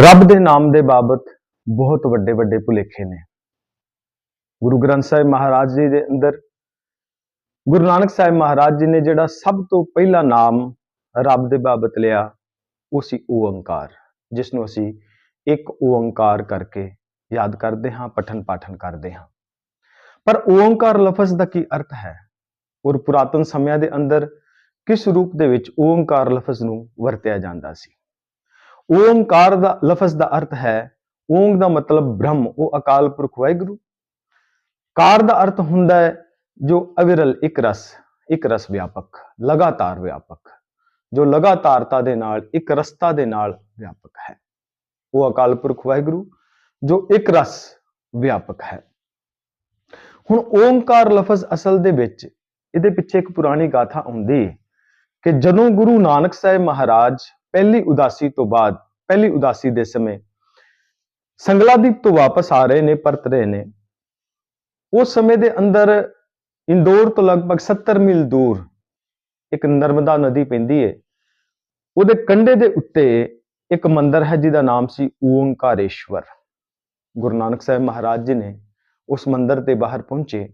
ਰੱਬ ਦੇ ਨਾਮ ਦੇ ਬਾਬਤ ਬਹੁਤ ਵੱਡੇ ਵੱਡੇ ਭੁਲੇਖੇ ਨੇ। ਗੁਰੂ ਗ੍ਰੰਥ ਸਾਹਿਬ ਮਹਾਰਾਜ ਜੀ ਦੇ ਅੰਦਰ, ਗੁਰੂ ਨਾਨਕ ਸਾਹਿਬ ਮਹਾਰਾਜ ਜੀ ਨੇ ਜਿਹੜਾ ਸਭ ਤੋਂ ਪਹਿਲਾ ਨਾਮ ਰੱਬ ਦੇ ਬਾਬਤ ਲਿਆ, ਉਹ ਸੀ ਓੰਕਾਰ, ਜਿਸ ਨੂੰ ਅਸੀਂ ਇੱਕ ਓੰਕਾਰ ਕਰਕੇ ਯਾਦ ਕਰਦੇ ਹਾਂ, ਪਠਨ ਪਾਠਨ ਕਰਦੇ ਹਾਂ। ਪਰ ਓੰਕਾਰ ਲਫ਼ਜ਼ ਦਾ ਕੀ ਅਰਥ ਹੈ? ਔਰ ਪੁਰਾਤਨ ਸਮਿਆਂ ਦੇ ਅੰਦਰ ਕਿਸ ਰੂਪ ਦੇ ਵਿੱਚ ਓੰਕਾਰ ਲਫ਼ਜ਼ ਨੂੰ ਵਰਤਿਆ ਜਾਂਦਾ ਸੀ? ਓੰਕਾਰ ਦਾ ਲਫ਼ਜ਼ ਦਾ ਅਰਥ ਹੈ, ਓੰਗ ਦਾ ਮਤਲਬ ਬ੍ਰਹਮ, ਉਹ ਅਕਾਲ ਪੁਰਖ ਵਾਹਿਗੁਰੂ। ਕਾਰ ਦਾ ਅਰਥ ਹੁੰਦਾ ਹੈ ਜੋ ਅਵਿਰਲ ਇੱਕ ਰਸ ਇੱਕ ਰਸ ਵਿਆਪਕ, ਲਗਾਤਾਰ ਵਿਆਪਕ, ਜੋ ਲਗਾਤਾਰਤਾ ਦੇ ਨਾਲ, ਇੱਕ ਰਸਤਾ ਦੇ ਨਾਲ ਵਿਆਪਕ ਹੈ। ਉਹ ਅਕਾਲ ਪੁਰਖ ਵਾਹਿਗੁਰੂ, ਜੋ ਇੱਕ ਰਸ ਵਿਆਪਕ ਹੈ। ਹੁਣ ਓੰਕਾਰ ਲਫ਼ਜ਼ ਅਸਲ ਦੇ ਵਿੱਚ ਇਹਦੇ ਪਿੱਛੇ ਇੱਕ ਪੁਰਾਣੀ ਗਾਥਾ ਆਉਂਦੀ ਕਿ ਜਦੋਂ ਗੁਰੂ ਨਾਨਕ ਸਾਹਿਬ ਮਹਾਰਾਜ ਪਹਿਲੀ ਉਦਾਸੀ ਤੋਂ ਬਾਅਦ, ਪਹਿਲੀ ਉਦਾਸੀ ਦੇ ਸਮੇਂ, ਸੰਗਲਾਦੀਪ ਤੋਂ ਵਾਪਸ ਆ ਰਹੇ ਨੇ, ਪਰਤ ਰਹੇ ਨੇ। ਉਸ ਸਮੇਂ ਦੇ ਅੰਦਰ ਇੰਦੌਰ ਤੋਂ ਲਗਭਗ 70 ਮੀਲ ਦੂਰ ਇੱਕ ਨਰਮਦਾ ਨਦੀ ਪੈਂਦੀ ਹੈ ਉਹਦੇ ਕੰਢੇ ਦੇ ਉੱਤੇ ਇੱਕ ਮੰਦਿਰ ਹੈ, ਜਿਹਦਾ ਨਾਮ ਸੀ ਓੰਕਾਰੇਸ਼ਵਰ ਗੁਰੂ ਨਾਨਕ ਸਾਹਿਬ ਮਹਾਰਾਜ ਜੀ ਨੇ ਉਸ ਮੰਦਿਰ ਦੇ ਬਾਹਰ ਪਹੁੰਚੇ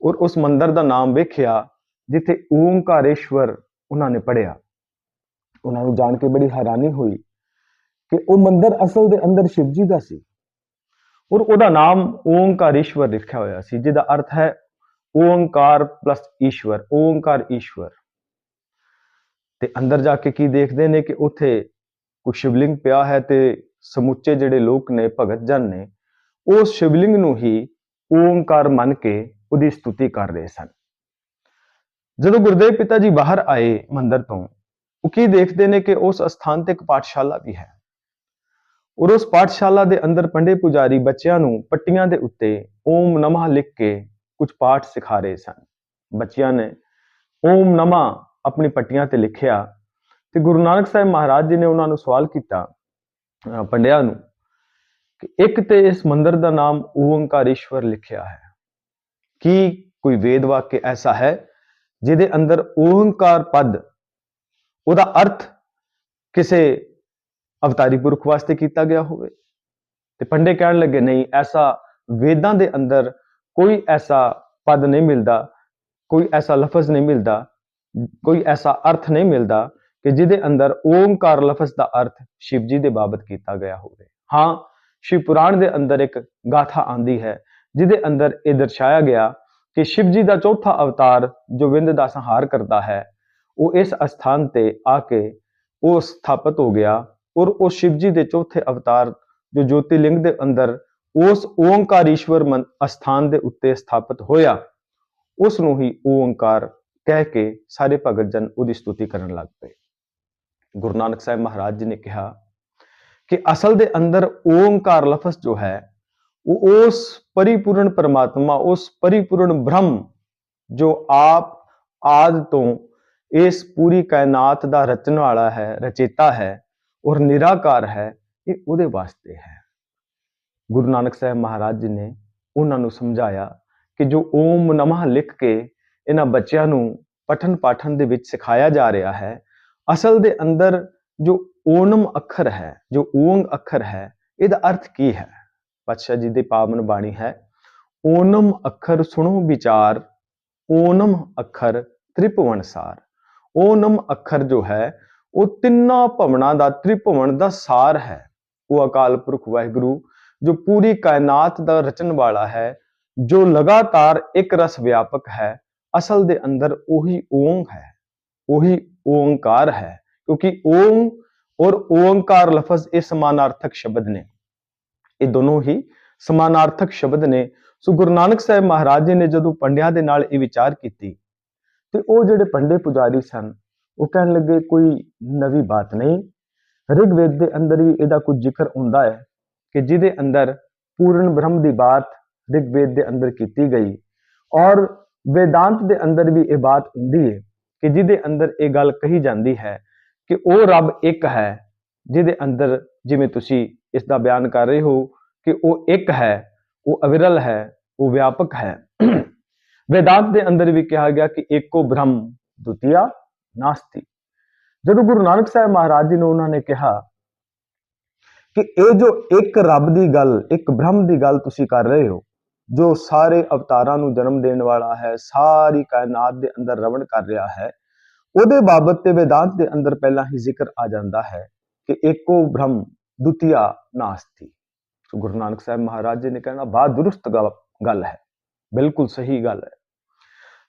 ਔਰ ਉਸ ਮੰਦਿਰ ਦਾ ਨਾਮ ਵੇਖਿਆ, ਜਿੱਥੇ ਓੰਕਾਰੇਸ਼ਵਰ ਉਹਨਾਂ ਨੇ ਪੜਿਆ ਉਹਨਾਂ ਨੂੰ ਜਾਣ ਕੇ ਬੜੀ ਹੈਰਾਨੀ ਹੋਈ ਕਿ ਉਹ ਮੰਦਰ ਅਸਲ ਦੇ ਅੰਦਰ ਸ਼ਿਵ ਜੀ ਦਾ ਸੀ। ਔਰ ਉਹਦਾ ਨਾਮ ਓੰਕਾਰੇਸ਼ਵਰ ਲਿਖਿਆ ਹੋਇਆ ਸੀ, ਜਿਹਦਾ ਅਰਥ ਹੈ ਓੰਕਾਰ ਪਲੱਸ ਈਸ਼ਵਰ, ਓੰਕਾਰ ਈਸ਼ਵਰ। ਤੇ ਅੰਦਰ ਜਾ ਕੇ ਕੀ ਦੇਖਦੇ ਨੇ ਕਿ ਉੱਥੇ ਕੋਈ ਸ਼ਿਵਲਿੰਗ ਪਿਆ ਹੈ ਤੇ ਸਮੁੱਚੇ ਜਿਹੜੇ ਲੋਕ ਨੇ, ਭਗਤ ਜਨ ਨੇ ਉਸ ਸ਼ਿਵਲਿੰਗ ਨੂੰ ਹੀ ਓੰਕਾਰ ਮੰਨ ਕੇ ਉਹਦੀ ਸਤੁਤੀ ਕਰ ਰਹੇ ਸਨ। ਜਦੋਂ ਗੁਰਦੇਵ ਪਿਤਾ ਜੀ ਬਾਹਰ ਆਏ ਮੰਦਰ ਤੋਂ ਉਹ ਕੀ ਦੇਖਦੇ ਨੇ ਕਿ ਉਸ ਸਥਾਨ ਤੇ ਇੱਕ ਪਾਠਸ਼ਾਲਾ ਵੀ ਹੈ? ਔਰ ਉਸ ਪਾਠਸ਼ਾਲਾ ਦੇ ਅੰਦਰ ਪੰਡੇ ਪੁਜਾਰੀ ਬੱਚਿਆਂ ਨੂੰ ਪੱਟੀਆਂ ਦੇ ਉੱਤੇ ਓਮ ਨਮਾ ਲਿਖ ਕੇ ਕੁਝ ਪਾਠ ਸਿਖਾ ਰਹੇ ਸਨ। ਬੱਚਿਆਂ ਨੇ ਓਮ ਨਮਾ ਆਪਣੀ ਪੱਟੀਆਂ ਤੇ ਲਿਖਿਆ ਤੇ ਗੁਰੂ ਨਾਨਕ ਸਾਹਿਬ ਮਹਾਰਾਜ ਜੀ ਨੇ ਉਹਨਾਂ ਨੂੰ ਸਵਾਲ ਕੀਤਾ, ਅਹ ਪੰਡਿਆਂ ਨੂੰ ਕਿ ਇੱਕ ਤੇ ਇਸ ਮੰਦਰ ਦਾ ਨਾਮ ਓੰਕਾਰੇਸ਼ਵਰ ਲਿਖਿਆ ਹੈ। ਕੀ ਕੋਈ ਵੇਦ ਵਾਕਿਆ ਐਸਾ ਹੈ ਜਿਹਦੇ ਅੰਦਰ ਓੰਕਾਰ ਪਦ ਉਹਦਾ ਅਰਥ ਕਿਸੇ ਅਵਤਾਰੀ ਪੁਰਖ ਵਾਸਤੇ ਕੀਤਾ ਗਿਆ ਹੋਵੇ। ਤੇ ਪੰਡੇ ਕਹਿਣ ਲੱਗੇ, ਨਹੀਂ, ਐਸਾ ਵੇਦਾਂ ਦੇ ਅੰਦਰ ਕੋਈ ਐਸਾ ਪਦ ਨਹੀਂ ਮਿਲਦਾ, ਕੋਈ ਐਸਾ ਲਫ਼ਜ਼ ਨਹੀਂ ਮਿਲਦਾ, ਕੋਈ ਐਸਾ ਅਰਥ ਨਹੀਂ ਮਿਲਦਾ ਕਿ ਜਿਹਦੇ ਅੰਦਰ ਓਮਕਾਰ ਲਫ਼ਜ਼ ਦਾ ਅਰਥ ਸ਼ਿਵ ਜੀ ਦੇ ਬਾਬਤ ਕੀਤਾ ਗਿਆ ਹੋਵੇ। ਹਾਂ, ਸ਼ਿਵ ਪੁਰਾਣ ਦੇ ਅੰਦਰ ਇੱਕ ਗਾਥਾ ਆਂਦੀ ਹੈ, ਜਿਹਦੇ ਅੰਦਰ ਇਹ ਦਰਸਾਇਆ ਗਿਆ ਕਿ ਸ਼ਿਵ ਜੀ ਦਾ ਚੌਥਾ ਅਵਤਾਰ ਜੋ ਵਿੰਦ ਦਾ ਸੰਹਾਰ ਕਰਦਾ ਹੈ। ਉਹ ਇਸ ਅਸਥਾਨ ਤੇ ਆ ਕੇ ਉਹ ਸਥਾਪਿਤ ਹੋ ਗਿਆ ਔਰ ਉਹ ਸ਼ਿਵ ਜੀ ਦੇ ਚੌਥੇ ਅਵਤਾਰ ਜੋ ਜੋਤਿਲਿੰਗ ਦੇ ਅੰਦਰ ਉਸ ਓੰਕਾਰੀਸ਼ਵਰ ਅਸਥਾਨ ਦੇ ਉੱਤੇ ਸਥਾਪਿਤ ਹੋਇਆ ਉਸ ਨੂੰ ਹੀ ਓੰਕਾਰ ਕਹਿ ਕੇ ਸਾਰੇ ਭਗਤ ਜਨ ਉਹਦੀ ਸਤੁਤੀ ਕਰਨ ਲੱਗ ਪਏ। ਗੁਰੂ ਨਾਨਕ ਸਾਹਿਬ ਮਹਾਰਾਜ ਜੀ ਨੇ ਕਿਹਾ ਕਿ ਅਸਲ ਦੇ ਅੰਦਰ ਓੰਕਾਰ ਲਫ਼ਜ਼ ਜੋ ਹੈ, ਉਹ ਉਸ ਪਰਿਪੂਰਨ ਪਰਮਾਤਮਾ, ਉਸ ਪਰਿਪੂਰਨ ਬ੍ਰਹਮ ਜੋ ਆਪ ਆਦ ਤੋਂ ਇਸ ਪੂਰੀ ਕਾਇਨਾਤ ਦਾ ਰਚਣ ਵਾਲਾ ਹੈ, ਰਚੇਤਾ ਹੈ ਔਰ ਨਿਰਾਕਾਰ ਹੈ, ਇਹ ਉਹਦੇ ਵਾਸਤੇ ਹੈ। ਗੁਰੂ ਨਾਨਕ ਸਾਹਿਬ ਮਹਾਰਾਜ ਜੀ ਨੇ ਉਹਨਾਂ ਨੂੰ ਸਮਝਾਇਆ ਕਿ ਜੋ ਓਮ ਨਮः ਲਿਖ ਕੇ ਇਹਨਾਂ ਬੱਚਿਆਂ ਨੂੰ ਪਠਨ ਪਾਠਨ ਦੇ ਵਿੱਚ ਸਿਖਾਇਆ ਜਾ ਰਿਹਾ ਹੈ, ਅਸਲ ਦੇ ਅੰਦਰ ਜੋ ਓਨਮ ਅੱਖਰ ਹੈ, ਜੋ ਓੰਗ ਅੱਖਰ ਹੈ, ਇਹਦਾ ਅਰਥ ਕੀ ਹੈ? ਪਾਤਸ਼ਾਹ ਜੀ ਦੀ ਪਾਵਨ ਬਾਣੀ ਹੈ ਓਨਮ ਅੱਖਰ ਸੁਣੋ ਵਿਚਾਰ ਓਨਮ ਅੱਖਰ ਤ੍ਰਿਭਵਨਸਾਰ ਓਨਮ ਅੱਖਰ ਜੋ ਹੈ, ਉਹ ਤਿੰਨਾਂ ਭਵਨਾਂ ਦਾ ਤ੍ਰਿਭਵਨ ਦਾ ਸਾਰ ਹੈ। ਉਹ ਅਕਾਲ ਪੁਰਖ ਵਾਹਿਗੁਰੂ, ਜੋ ਪੂਰੀ ਕਾਇਨਾਤ ਦਾ ਰਚਨ ਵਾਲਾ ਹੈ, ਜੋ ਲਗਾਤਾਰ ਇੱਕ ਰਸ ਵਿਆਪਕ ਹੈ, ਅਸਲ ਦੇ ਅੰਦਰ ਉਹੀ ਓਮ ਹੈ। ਉਹੀ ਓੰਕਾਰ ਹੈ, ਕਿਉਂਕਿ ਓਮ ਔਰ ਓੰਕਾਰ ਲਫ਼ਜ਼ ਇਹ ਸਮਾਨਾਰਥਕ ਸ਼ਬਦ ਨੇ। ਇਹ ਦੋਨੋਂ ਹੀ ਸਮਾਨਾਰਥਕ ਸ਼ਬਦ ਨੇ। ਸੋ ਗੁਰੂ ਨਾਨਕ ਸਾਹਿਬ ਮਹਾਰਾਜ ਜੀ ਨੇ ਜਦੋਂ ਪੰਡਿਆਂ ਦੇ ਨਾਲ ਇਹ ਵਿਚਾਰ ਕੀਤੀ ਤੇ ਉਹ ਜਿਹੜੇ ਪੰਡੇ ਪੁਜਾਰੀ ਸਨ, ਉਹ ਕਹਿਣ ਲੱਗੇ, ਕੋਈ ਨਵੀਂ ਬਾਤ ਨਹੀਂ। ਰਿਗਵੇਦ ਦੇ ਅੰਦਰ ਵੀ ਇਹਦਾ ਕੁਝ ਜ਼ਿਕਰ ਹੁੰਦਾ ਹੈ ਕਿ ਜਿਹਦੇ ਅੰਦਰ ਪੂਰਨ ਬ੍ਰਹਮ ਦੀ ਬਾਤ ਰਿਗਵੇਦ ਦੇ ਅੰਦਰ ਕੀਤੀ ਗਈ ਔਰ ਵੇਦਾਂਤ ਦੇ ਅੰਦਰ ਵੀ ਇਹ ਬਾਤ ਹੁੰਦੀ ਹੈ ਕਿ ਜਿਹਦੇ ਅੰਦਰ ਇਹ ਗੱਲ ਕਹੀ ਜਾਂਦੀ ਹੈ ਕਿ ਉਹ ਰੱਬ ਇੱਕ ਹੈ, ਜਿਹਦੇ ਅੰਦਰ ਜਿਵੇਂ ਤੁਸੀਂ ਇਸ ਦਾ ਬਿਆਨ ਕਰ ਰਹੇ ਹੋ ਕਿ ਉਹ ਇੱਕ ਹੈ, ਉਹ ਅਵਿਰਲ ਹੈ, ਉਹ ਵਿਆਪਕ ਹੈ। ਵੇਦਾਂਤ ਦੇ ਅੰਦਰ ਵੀ ਕਿਹਾ ਗਿਆ ਕਿ ਏਕੋ ਬ੍ਰਹਮ, ਦੁਤੀਆ, ਨਾਸਤੀ। ਜਦੋਂ ਗੁਰੂ ਨਾਨਕ ਸਾਹਿਬ ਮਹਾਰਾਜ ਜੀ ਨੂੰ ਉਹਨਾਂ ਨੇ ਕਿਹਾ ਕਿ ਇਹ ਜੋ ਇੱਕ ਰੱਬ ਦੀ ਗੱਲ, ਇੱਕ ਬ੍ਰਹਮ ਦੀ ਗੱਲ ਤੁਸੀਂ ਕਰ ਰਹੇ ਹੋ, ਜੋ ਸਾਰੇ ਅਵਤਾਰਾਂ ਨੂੰ ਜਨਮ ਦੇਣ ਵਾਲਾ ਹੈ, ਸਾਰੀ ਕਾਇਨਾਤ ਦੇ ਅੰਦਰ ਰਵਣ ਕਰ ਰਿਹਾ ਹੈ, ਉਹਦੇ ਬਾਬਤ ਤੇ ਵੇਦਾਂਤ ਦੇ ਅੰਦਰ ਪਹਿਲਾਂ ਹੀ ਜ਼ਿਕਰ ਆ ਜਾਂਦਾ ਹੈ ਕਿ ਏਕੋ ਬ੍ਰਹਮ, ਦੁਤੀਆ, ਨਾਸਤੀ। ਸੋ ਗੁਰੂ ਨਾਨਕ ਸਾਹਿਬ ਮਹਾਰਾਜ ਜੀ ਨੇ ਕਹਿਣਾ ਬਾਤ ਦੁਰਸਤ ਗ- ਗੱਲ ਹੈ। ਬਿਲਕੁਲ ਸਹੀ ਗੱਲ ਹੈ।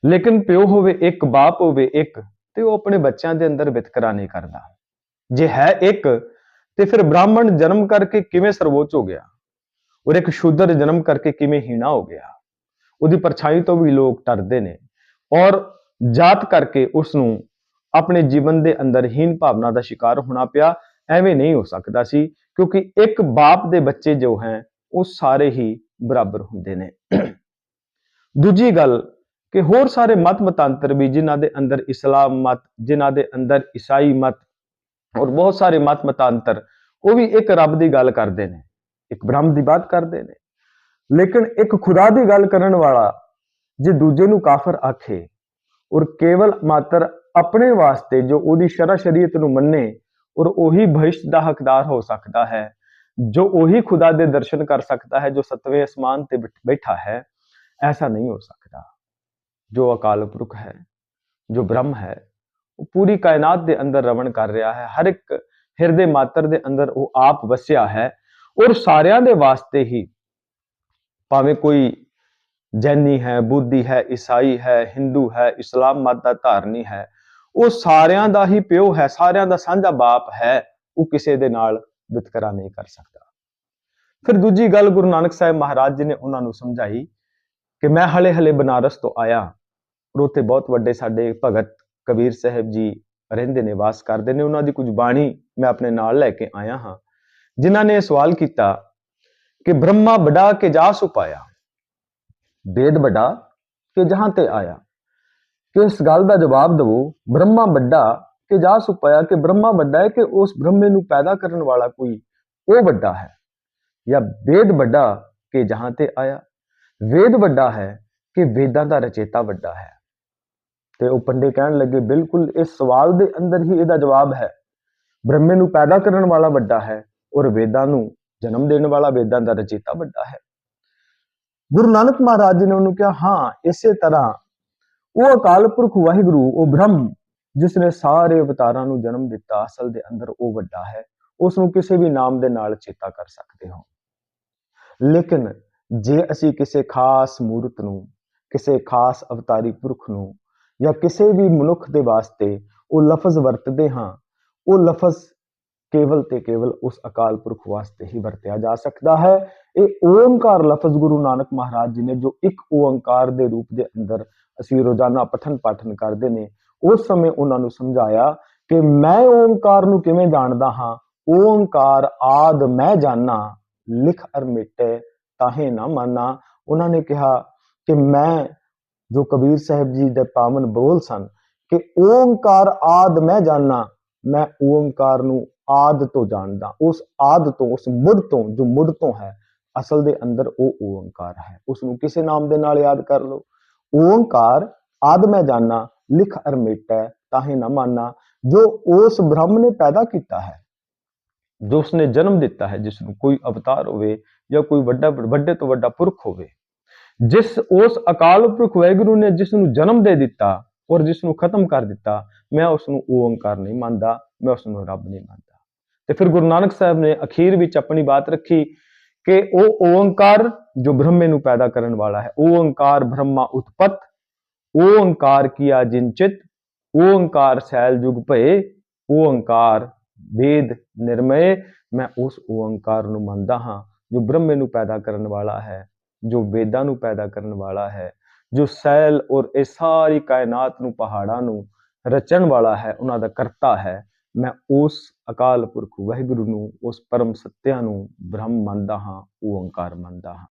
ਲੇਕਿਨ ਪਿਓ ਹੋਵੇ ਇੱਕ, ਬਾਪ ਹੋਵੇ ਇੱਕ, ਤੇ ਉਹ ਆਪਣੇ ਬੱਚਿਆਂ ਦੇ ਅੰਦਰ ਵਿਤਕਰਾ ਨਹੀਂ ਕਰਦਾ। ਜੇ ਹੈ ਇੱਕ, ਤੇ ਫਿਰ ਬ੍ਰਾਹਮਣ ਜਨਮ ਕਰਕੇ ਕਿਵੇਂ ਸਰਵੋੱਚ ਹੋ ਗਿਆ? ਔਰ ਇੱਕ ਸ਼ੂਦਰ ਜਨਮ ਕਰਕੇ ਕਿਵੇਂ ਹੀਣਾ ਹੋ ਗਿਆ? ਉਹਦੀ ਪਰਛਾਈ ਤੋਂ ਵੀ ਲੋਕ ਡਰਦੇ ਨੇ। ਔਰ ਜਾਤ ਕਰਕੇ ਉਸ ਨੂੰ ਆਪਣੇ ਜੀਵਨ ਦੇ ਅੰਦਰ ਹੀਨ ਭਾਵਨਾ ਦਾ ਸ਼ਿਕਾਰ ਹੋਣਾ ਪਿਆ, ਐਵੇਂ ਨਹੀਂ ਹੋ ਸਕਦਾ ਸੀ, ਕਿਉਂਕਿ ਇੱਕ ਬਾਪ ਦੇ ਬੱਚੇ ਜੋ ਹੈ, ਉਹ ਸਾਰੇ ਹੀ ਬਰਾਬਰ ਹੁੰਦੇ ਨੇ। ਦੂਜੀ ਗੱਲ ਕਿ ਹੋਰ ਸਾਰੇ ਮਤ ਮਤਾਂਤਰ ਵੀ ਜਿਨ੍ਹਾਂ ਦੇ ਅੰਦਰ ਇਸਲਾਮ ਮਤ, ਜਿਨ੍ਹਾਂ ਦੇ ਅੰਦਰ ਈਸਾਈ ਮਤ ਔਰ ਬਹੁਤ ਸਾਰੇ ਮਤ ਮਤਾਂਤਰ, ਉਹ ਵੀ ਇੱਕ ਰੱਬ ਦੀ ਗੱਲ ਕਰਦੇ ਨੇ, ਇੱਕ ਬ੍ਰਹਮ ਦੀ ਬਾਤ ਕਰਦੇ ਨੇ। ਲੇਕਿਨ ਇੱਕ ਖੁਦਾ ਦੀ ਗੱਲ ਕਰਨ ਵਾਲਾ ਜੇ ਦੂਜੇ ਨੂੰ ਕਾਫਰ ਆਖੇ ਔਰ ਕੇਵਲ ਮਾਤਰ ਆਪਣੇ ਵਾਸਤੇ ਜੋ ਉਹਦੀ ਸ਼ਰਾ ਸ਼ਰੀਅਤ ਨੂੰ ਮੰਨੇ ਔਰ ਉਹੀ ਭਵਿਸ਼ ਦਾ ਹੱਕਦਾਰ ਹੋ ਸਕਦਾ ਹੈ, ਜੋ ਉਹੀ ਖੁਦਾ ਦੇ ਦਰਸ਼ਨ ਕਰ ਸਕਦਾ ਹੈ ਜੋ ਸਤਵੇਂ ਅਸਮਾਨ ਤੇ ਬੈਠਾ ਹੈ, ਐਸਾ ਨਹੀਂ ਹੋ ਸਕਦਾ। ਜੋ ਅਕਾਲ ਪੁਰਖ ਹੈ, ਜੋ ਬ੍ਰਹਮ ਹੈ, ਉਹ ਪੂਰੀ ਕਾਇਨਾਤ ਦੇ ਅੰਦਰ ਰਵਣ ਕਰ ਰਿਹਾ ਹੈ। ਹਰ ਇੱਕ ਹਿਰਦੇ ਮਾਤਰ ਦੇ ਅੰਦਰ ਉਹ ਆਪ ਵਸਿਆ ਹੈ ਔਰ ਸਾਰਿਆਂ ਦੇ ਵਾਸਤੇ ਹੀ ਭਾਵੇਂ ਕੋਈ ਜੈਨੀ ਹੈ, ਬੁੱਧੀ ਹੈ, ਈਸਾਈ ਹੈ, ਹਿੰਦੂ ਹੈ, ਇਸਲਾਮ ਮਤ ਦਾ ਧਾਰਨੀ ਹੈ, ਉਹ ਸਾਰਿਆਂ ਦਾ ਹੀ ਪਿਓ ਹੈ, ਸਾਰਿਆਂ ਦਾ ਸਾਂਝਾ ਬਾਪ ਹੈ, ਉਹ ਕਿਸੇ ਦੇ ਨਾਲ ਵਿਤਕਰਾ ਨਹੀਂ ਕਰ ਸਕਦਾ। ਫਿਰ ਦੂਜੀ ਗੱਲ ਗੁਰੂ ਨਾਨਕ ਸਾਹਿਬ ਮਹਾਰਾਜ ਜੀ ਨੇ ਉਹਨਾਂ ਨੂੰ ਸਮਝਾਈ ਕਿ ਮੈਂ ਹਲੇ ਹਲੇ ਬਨਾਰਸ ਤੋਂ ਆਇਆ। ਔਰ ਉੱਥੇ ਬਹੁਤ ਵੱਡੇ ਸਾਡੇ ਭਗਤ ਕਬੀਰ ਸਾਹਿਬ ਜੀ ਰਹਿੰਦੇ ਨੇ, ਵਾਸ ਕਰਦੇ ਨੇ। ਉਹਨਾਂ ਦੀ ਕੁਝ ਬਾਣੀ ਮੈਂ ਆਪਣੇ ਨਾਲ ਲੈ ਕੇ ਆਇਆ ਹਾਂ, ਜਿਨ੍ਹਾਂ ਨੇ ਸਵਾਲ ਕੀਤਾ ਕਿ ਬ੍ਰਹਮਾ ਬੜਾ ਕੇ ਜਾ ਸੁਪਾਇਆ ਵੇਦ ਬੜਾ ਕਿ ਜਹਾਂ ਤੇ ਆਇਆ। ਕਿ ਇਸ ਗੱਲ ਦਾ ਜਵਾਬ ਦਿਵੋ, ਬ੍ਰਹਮਾ ਵੱਡਾ ਕਿ ਜਾ ਸੁਪਾਇਆ ਕਿ ਬ੍ਰਹਮਾ ਵੱਡਾ ਹੈ ਕਿ ਉਸ ਬ੍ਰਹਮੇ ਨੂੰ ਪੈਦਾ ਕਰਨ ਵਾਲਾ ਕੋਈ ਉਹ ਵੱਡਾ ਹੈ? ਜਾਂ ਵੇਦ ਵੱਡਾ ਕਿ ਜਹਾਂ ਤੇ ਆਇਆ? ਵੇਦ ਵੱਡਾ ਹੈ ਕਿ ਵੇਦਾਂ ਦਾ ਰਚੇਤਾ ਵੱਡਾ ਹੈ? ਤੇ ਉਹ ਪੰਡੇ ਕਹਿਣ ਲੱਗੇ, ਬਿਲਕੁਲ ਇਸ ਸਵਾਲ ਦੇ ਅੰਦਰ ਹੀ ਇਹਦਾ ਜਵਾਬ ਹੈ। ਬ੍ਰਹਮੇ ਨੂੰ ਪੈਦਾ ਕਰਨ ਵਾਲਾ ਵੱਡਾ ਹੈ ਔਰ ਵੇਦਾਂ ਨੂੰ ਜਨਮ ਦੇਣ ਵਾਲਾ ਵੇਦਾਂ ਦਾ ਰਚੇਤਾ ਵੱਡਾ ਹੈ। ਗੁਰੂ ਨਾਨਕ ਮਹਾਰਾਜ ਜੀ ਨੇ ਉਹਨੂੰ ਕਿਹਾ, ਹਾਂ, ਇਸੇ ਤਰ੍ਹਾਂ ਉਹ ਅਕਾਲ ਪੁਰਖ ਵਾਹਿਗੁਰੂ, ਉਹ ਬ੍ਰਹਮ, ਜਿਸ ਨੇ ਸਾਰੇ ਅਵਤਾਰਾਂ ਨੂੰ ਜਨਮ ਦਿੱਤਾ, ਅਸਲ ਦੇ ਅੰਦਰ ਉਹ ਵੱਡਾ ਹੈ, ਉਸ ਨੂੰ ਕਿਸੇ ਵੀ ਨਾਮ ਦੇ ਨਾਲ ਚੇਤਾ ਕਰ ਸਕਦੇ ਹੋ। ਲੇਕਿਨ ਜੇ ਅਸੀਂ ਕਿਸੇ ਖਾਸ ਮੂਰਤ ਨੂੰ, ਕਿਸੇ ਖਾਸ ਅਵਤਾਰੀ ਪੁਰਖ ਨੂੰ ਜਾਂ ਕਿਸੇ ਵੀ ਮਨੁੱਖ ਦੇ ਵਾਸਤੇ ਉਹ ਲਫ਼ਜ਼ ਵਰਤਦੇ ਹਾਂ, ਉਹ ਲਫ਼ਜ਼ ਕੇਵਲ ਤੇ ਕੇਵਲ ਉਸ ਅਕਾਲ ਪੁਰਖ ਵਾਸਤੇ ਹੀ ਵਰਤਿਆ ਜਾ ਸਕਦਾ ਹੈ। ਇਹ ਓੰਕਾਰ ਲਫ਼ਜ਼ ਗੁਰੂ ਨਾਨਕ ਮਹਾਰਾਜ ਜੀ ਨੇ ਜੋ ਇੱਕ ਓੰਕਾਰ ਦੇ ਰੂਪ ਦੇ ਅੰਦਰ ਅਸੀਂ ਰੋਜ਼ਾਨਾ ਪਠਨ ਪਾਠਨ ਕਰਦੇ ਨੇ, ਉਸ ਸਮੇਂ ਉਹਨਾਂ ਨੂੰ ਸਮਝਾਇਆ ਕਿ ਮੈਂ ਓੰਕਾਰ ਨੂੰ ਕਿਵੇਂ ਜਾਣਦਾ ਹਾਂ? ਓੰਕਾਰ ਆਦ ਮੈਂ ਜਾਣਾ ਲਿਖ ਅਰ ਮਿਟੇ ਤਾਹੇ ਨਾ ਮਾਨਾ। ਉਹਨਾਂ ਨੇ ਕਿਹਾ ਕਿ ਮੈਂ ਜੋ ਕਬੀਰ ਸਾਹਿਬ ਜੀ ਦੇ ਪਾਵਨ ਬੋਲ ਸਨ ਕਿ ਓੰਕਾਰ ਆਦ ਮੈਂ ਜਾਣਾ ਮੈਂ ਓੰਕਾਰ ਨੂੰ ਆਦ ਤੋਂ ਜਾਣਦਾ, ਉਸ ਆਦ ਤੋਂ, ਉਸ ਮੁੱਢ ਤੋਂ, ਜੋ ਮੁੱਢ ਤੋਂ ਹੈ, ਅਸਲ ਦੇ ਅੰਦਰ ਉਹ ਓੰਕਾਰ ਹੈ। ਉਸ ਨੂੰ ਕਿਸੇ ਨਾਮ ਦੇ ਨਾਲ ਯਾਦ ਕਰ ਲਓ। ਓੰਕਾਰ ਆਦ ਮੈਂ ਜਾਣਾ ਲਿਖ ਅਰ ਮਿਟੈ, ਤਾਹੇ ਨਾ ਮਾਨਾ ਜੋ ਉਸ ਬ੍ਰਹਮ ਨੇ ਪੈਦਾ ਕੀਤਾ ਹੈ, ਜੋ ਉਸਨੇ ਜਨਮ ਦਿੱਤਾ ਹੈ, ਜਿਸ ਨੂੰ ਕੋਈ ਅਵਤਾਰ ਹੋਵੇ ਜਾਂ ਕੋਈ ਵੱਡਾ, ਵੱਡੇ ਤੋਂ ਵੱਡਾ ਪੁਰਖ ਹੋਵੇ। ਜਿਸ ਉਸ ਅਕਾਲ ਪੁਰਖ ਵਾਹਿਗੁਰੂ ਨੇ ਜਿਸ ਨੂੰ ਜਨਮ ਦੇ ਦਿੱਤਾ ਔਰ ਜਿਸ ਨੂੰ ਖਤਮ ਕਰ ਦਿੱਤਾ, ਮੈਂ ਉਸ ਨੂੰ ਓੰਕਾਰ ਨਹੀਂ ਮੰਨਦਾ, ਮੈਂ ਉਸ ਨੂੰ ਰੱਬ ਨਹੀਂ ਮੰਨਦਾ। ਤੇ ਫਿਰ ਗੁਰੂ ਨਾਨਕ ਸਾਹਿਬ ਨੇ ਅਖੀਰ ਵਿੱਚ ਆਪਣੀ ਬਾਤ ਰੱਖੀ ਕਿ ਉਹ ਓੰਕਾਰ ਜੋ ਬ੍ਰਹਮੇ ਨੂੰ ਪੈਦਾ ਕਰਨ ਵਾਲਾ ਹੈ ਓੰਕਾਰ ਬ੍ਰਹਮਾ ਉਤਪਤ ਓੰਕਾਰ ਕੀਆ ਜਿਨਚਿਤ ਓੰਕਾਰ ਸੈਲ ਜੁਗ ਭਏ ਓੰਕਾਰ ਵੇਦ ਨਿਰਮਏ, ਮੈਂ ਉਸ ਓੰਕਾਰ ਨੂੰ ਮੰਨਦਾ ਹਾਂ ਜੋ ਬ੍ਰਹਮੇ ਨੂੰ ਪੈਦਾ ਕਰਨ ਵਾਲਾ ਹੈ। ਜੋ ਵੇਦਾਂ ਨੂੰ ਪੈਦਾ ਕਰਨ ਵਾਲਾ ਹੈ, ਜੋ ਸੈਲ ਔਰ ਇਹ ਸਾਰੀ ਕਾਇਨਾਤ ਨੂੰ ਪਹਾੜਾਂ ਨੂੰ ਰਚਣ ਵਾਲਾ ਹੈ, ਉਹਨਾਂ ਦਾ ਕਰਤਾ ਹੈ, ਮੈਂ ਉਸ ਅਕਾਲ ਪੁਰਖ ਵਾਹਿਗੁਰੂ ਨੂੰ, ਉਸ ਪਰਮ ਸੱਤਿਆ ਨੂੰ ਬ੍ਰਹਮ ਮੰਨਦਾ ਹਾਂ ਉਹ ਓੰਕਾਰ ਮੰਨਦਾ ਹਾਂ।